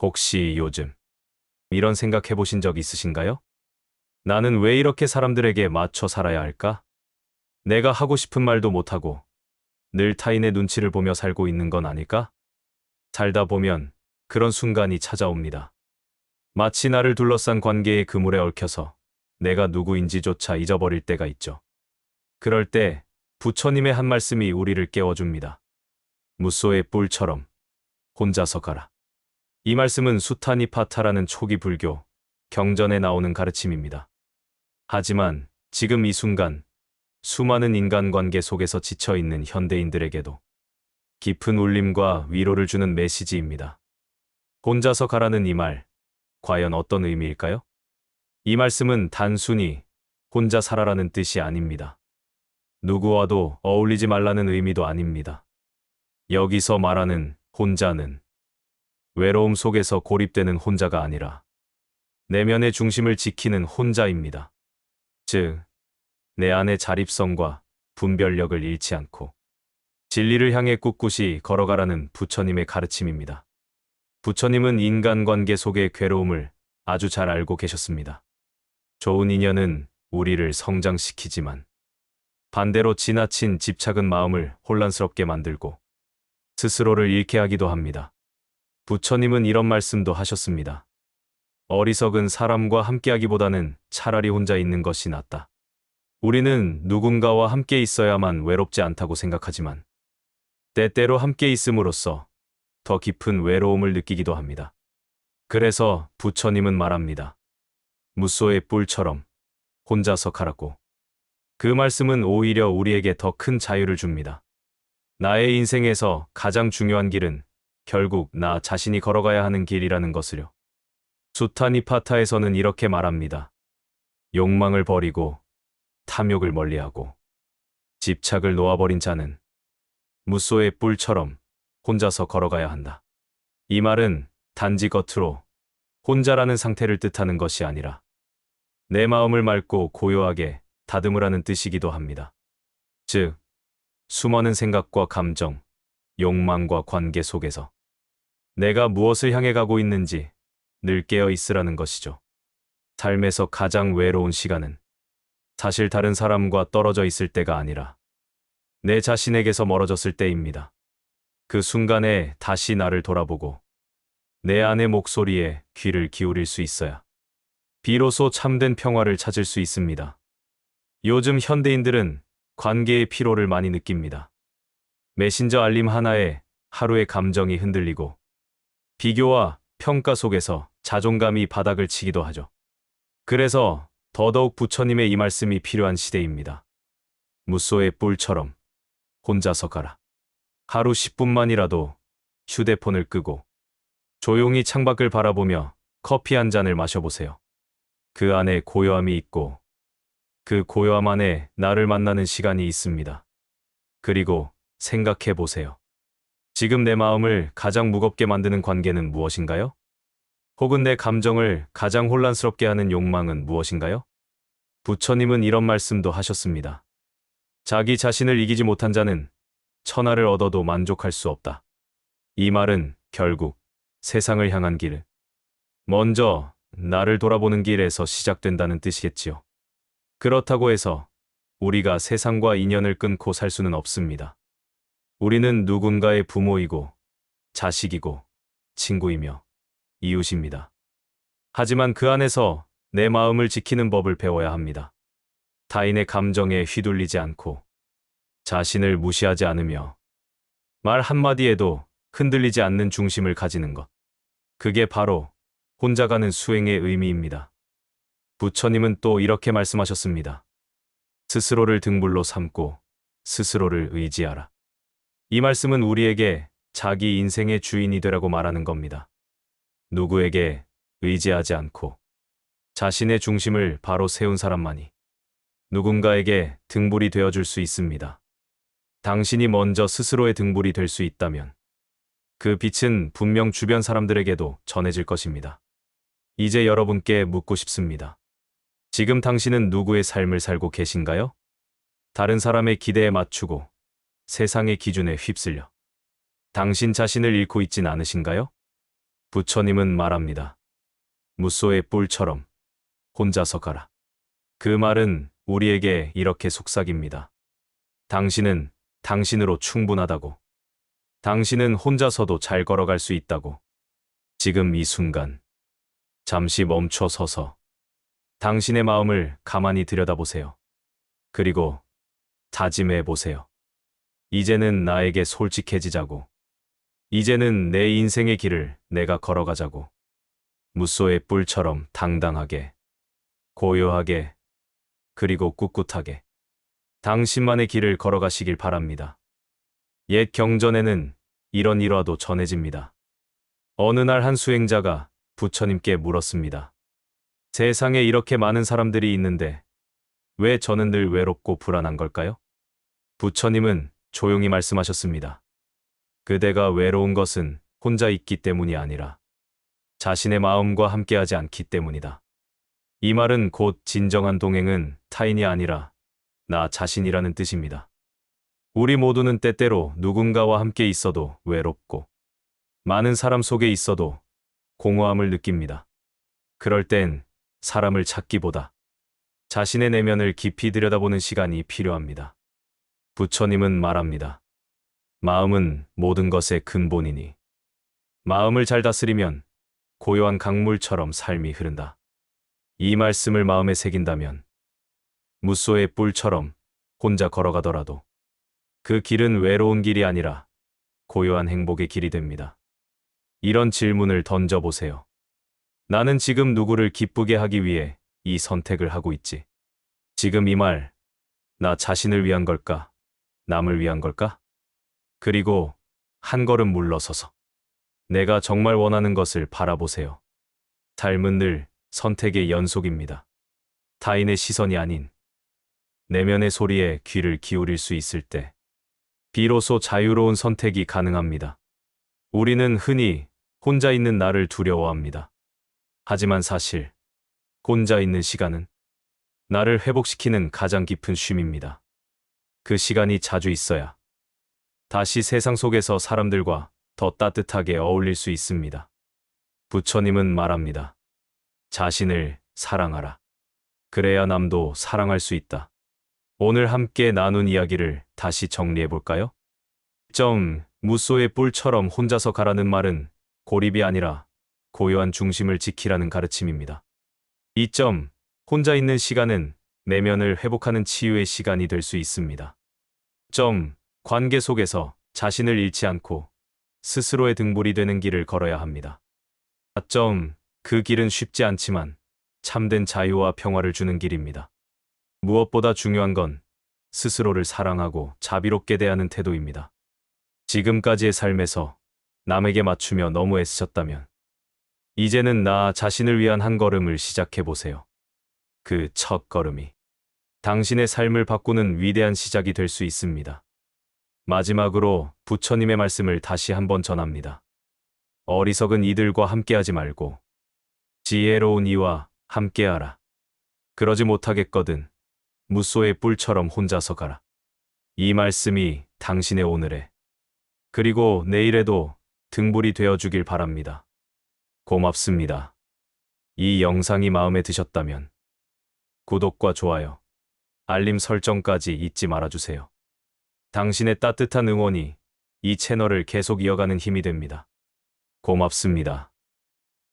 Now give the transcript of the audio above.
혹시 요즘 이런 생각 해보신 적 있으신가요? 나는 왜 이렇게 사람들에게 맞춰 살아야 할까? 내가 하고 싶은 말도 못하고 늘 타인의 눈치를 보며 살고 있는 건 아닐까? 살다 보면 그런 순간이 찾아옵니다. 마치 나를 둘러싼 관계의 그물에 얽혀서 내가 누구인지조차 잊어버릴 때가 있죠. 그럴 때 부처님의 한 말씀이 우리를 깨워줍니다. 무소의 뿔처럼 혼자서 가라. 이 말씀은 수타니파타라는 초기 불교 경전에 나오는 가르침입니다. 하지만 지금 이 순간 수많은 인간관계 속에서 지쳐 있는 현대인들에게도 깊은 울림과 위로를 주는 메시지입니다. 혼자서 가라는 이 말, 과연 어떤 의미일까요? 이 말씀은 단순히 혼자 살아라는 뜻이 아닙니다. 누구와도 어울리지 말라는 의미도 아닙니다. 여기서 말하는 혼자는 외로움 속에서 고립되는 혼자가 아니라 내면의 중심을 지키는 혼자입니다. 즉, 내 안의 자립성과 분별력을 잃지 않고 진리를 향해 꿋꿋이 걸어가라는 부처님의 가르침입니다. 부처님은 인간관계 속의 괴로움을 아주 잘 알고 계셨습니다. 좋은 인연은 우리를 성장시키지만 반대로 지나친 집착은 마음을 혼란스럽게 만들고 스스로를 잃게 하기도 합니다. 부처님은 이런 말씀도 하셨습니다. 어리석은 사람과 함께하기보다는 차라리 혼자 있는 것이 낫다. 우리는 누군가와 함께 있어야만 외롭지 않다고 생각하지만 때때로 함께 있음으로써 더 깊은 외로움을 느끼기도 합니다. 그래서 부처님은 말합니다. 무소의 뿔처럼 혼자서 가라고. 그 말씀은 오히려 우리에게 더 큰 자유를 줍니다. 나의 인생에서 가장 중요한 길은 결국 나 자신이 걸어가야 하는 길이라는 것을요. 수타니파타에서는 이렇게 말합니다. 욕망을 버리고 탐욕을 멀리하고 집착을 놓아버린 자는 무소의 뿔처럼 혼자서 걸어가야 한다. 이 말은 단지 겉으로 혼자라는 상태를 뜻하는 것이 아니라 내 마음을 맑고 고요하게 다듬으라는 뜻이기도 합니다. 즉, 수많은 생각과 감정, 욕망과 관계 속에서 내가 무엇을 향해 가고 있는지 늘 깨어 있으라는 것이죠. 삶에서 가장 외로운 시간은 사실 다른 사람과 떨어져 있을 때가 아니라 내 자신에게서 멀어졌을 때입니다. 그 순간에 다시 나를 돌아보고 내 안의 목소리에 귀를 기울일 수 있어야 비로소 참된 평화를 찾을 수 있습니다. 요즘 현대인들은 관계의 피로를 많이 느낍니다. 메신저 알림 하나에 하루의 감정이 흔들리고 비교와 평가 속에서 자존감이 바닥을 치기도 하죠. 그래서 더더욱 부처님의 이 말씀이 필요한 시대입니다. 무소의 뿔처럼 혼자서 가라. 하루 10분만이라도 휴대폰을 끄고 조용히 창밖을 바라보며 커피 한 잔을 마셔보세요. 그 안에 고요함이 있고 그 고요함 안에 나를 만나는 시간이 있습니다. 그리고 생각해 보세요. 지금 내 마음을 가장 무겁게 만드는 관계는 무엇인가요? 혹은 내 감정을 가장 혼란스럽게 하는 욕망은 무엇인가요? 부처님은 이런 말씀도 하셨습니다. 자기 자신을 이기지 못한 자는 천하를 얻어도 만족할 수 없다. 이 말은 결국 세상을 향한 길, 먼저 나를 돌아보는 길에서 시작된다는 뜻이겠지요. 그렇다고 해서 우리가 세상과 인연을 끊고 살 수는 없습니다. 우리는 누군가의 부모이고 자식이고 친구이며 이웃입니다. 하지만 그 안에서 내 마음을 지키는 법을 배워야 합니다. 타인의 감정에 휘둘리지 않고 자신을 무시하지 않으며 말 한마디에도 흔들리지 않는 중심을 가지는 것. 그게 바로 혼자 가는 수행의 의미입니다. 부처님은 또 이렇게 말씀하셨습니다. 스스로를 등불로 삼고 스스로를 의지하라. 이 말씀은 우리에게 자기 인생의 주인이 되라고 말하는 겁니다. 누구에게 의지하지 않고 자신의 중심을 바로 세운 사람만이 누군가에게 등불이 되어줄 수 있습니다. 당신이 먼저 스스로의 등불이 될 수 있다면 그 빛은 분명 주변 사람들에게도 전해질 것입니다. 이제 여러분께 묻고 싶습니다. 지금 당신은 누구의 삶을 살고 계신가요? 다른 사람의 기대에 맞추고 세상의 기준에 휩쓸려 당신 자신을 잃고 있진 않으신가요? 부처님은 말합니다. 무소의 뿔처럼 혼자서 가라. 그 말은 우리에게 이렇게 속삭입니다. 당신은 당신으로 충분하다고. 당신은 혼자서도 잘 걸어갈 수 있다고. 지금 이 순간, 잠시 멈춰 서서 당신의 마음을 가만히 들여다보세요. 그리고 다짐해 보세요. 이제는 나에게 솔직해지자고. 이제는 내 인생의 길을 내가 걸어가자고. 무소의 뿔처럼 당당하게, 고요하게, 그리고 꿋꿋하게. 당신만의 길을 걸어가시길 바랍니다. 옛 경전에는 이런 일화도 전해집니다. 어느 날 한 수행자가 부처님께 물었습니다. 세상에 이렇게 많은 사람들이 있는데 왜 저는 늘 외롭고 불안한 걸까요? 부처님은 조용히 말씀하셨습니다. 그대가 외로운 것은 혼자 있기 때문이 아니라 자신의 마음과 함께하지 않기 때문이다. 이 말은 곧 진정한 동행은 타인이 아니라 나 자신이라는 뜻입니다. 우리 모두는 때때로 누군가와 함께 있어도 외롭고 많은 사람 속에 있어도 공허함을 느낍니다. 그럴 땐 사람을 찾기보다 자신의 내면을 깊이 들여다보는 시간이 필요합니다. 부처님은 말합니다. 마음은 모든 것의 근본이니 마음을 잘 다스리면 고요한 강물처럼 삶이 흐른다. 이 말씀을 마음에 새긴다면 무소의 뿔처럼 혼자 걸어가더라도 그 길은 외로운 길이 아니라 고요한 행복의 길이 됩니다. 이런 질문을 던져보세요. 나는 지금 누구를 기쁘게 하기 위해 이 선택을 하고 있지. 지금 이 말, 나 자신을 위한 걸까? 남을 위한 걸까? 그리고 한 걸음 물러서서 내가 정말 원하는 것을 바라보세요. 삶은 늘 선택의 연속입니다. 타인의 시선이 아닌 내면의 소리에 귀를 기울일 수 있을 때 비로소 자유로운 선택이 가능합니다. 우리는 흔히 혼자 있는 나를 두려워합니다. 하지만 사실 혼자 있는 시간은 나를 회복시키는 가장 깊은 쉼입니다. 그 시간이 자주 있어야 다시 세상 속에서 사람들과 더 따뜻하게 어울릴 수 있습니다. 부처님은 말합니다. 자신을 사랑하라. 그래야 남도 사랑할 수 있다. 오늘 함께 나눈 이야기를 다시 정리해 볼까요? 점, 무소의 뿔처럼 혼자서 가라는 말은 고립이 아니라 고요한 중심을 지키라는 가르침입니다. 2점, 혼자 있는 시간은 내면을 회복하는 치유의 시간이 될 수 있습니다. 점, 관계 속에서 자신을 잃지 않고 스스로의 등불이 되는 길을 걸어야 합니다. 4점, 그 길은 쉽지 않지만 참된 자유와 평화를 주는 길입니다. 무엇보다 중요한 건 스스로를 사랑하고 자비롭게 대하는 태도입니다. 지금까지의 삶에서 남에게 맞추며 너무 애쓰셨다면 이제는 나 자신을 위한 한 걸음을 시작해 보세요. 그 첫 걸음이 당신의 삶을 바꾸는 위대한 시작이 될 수 있습니다. 마지막으로 부처님의 말씀을 다시 한번 전합니다. 어리석은 이들과 함께하지 말고 지혜로운 이와 함께하라. 그러지 못하겠거든 무소의 뿔처럼 혼자서 가라. 이 말씀이 당신의 오늘에 그리고 내일에도 등불이 되어주길 바랍니다. 고맙습니다. 이 영상이 마음에 드셨다면 구독과 좋아요, 알림 설정까지 잊지 말아주세요. 당신의 따뜻한 응원이 이 채널을 계속 이어가는 힘이 됩니다. 고맙습니다.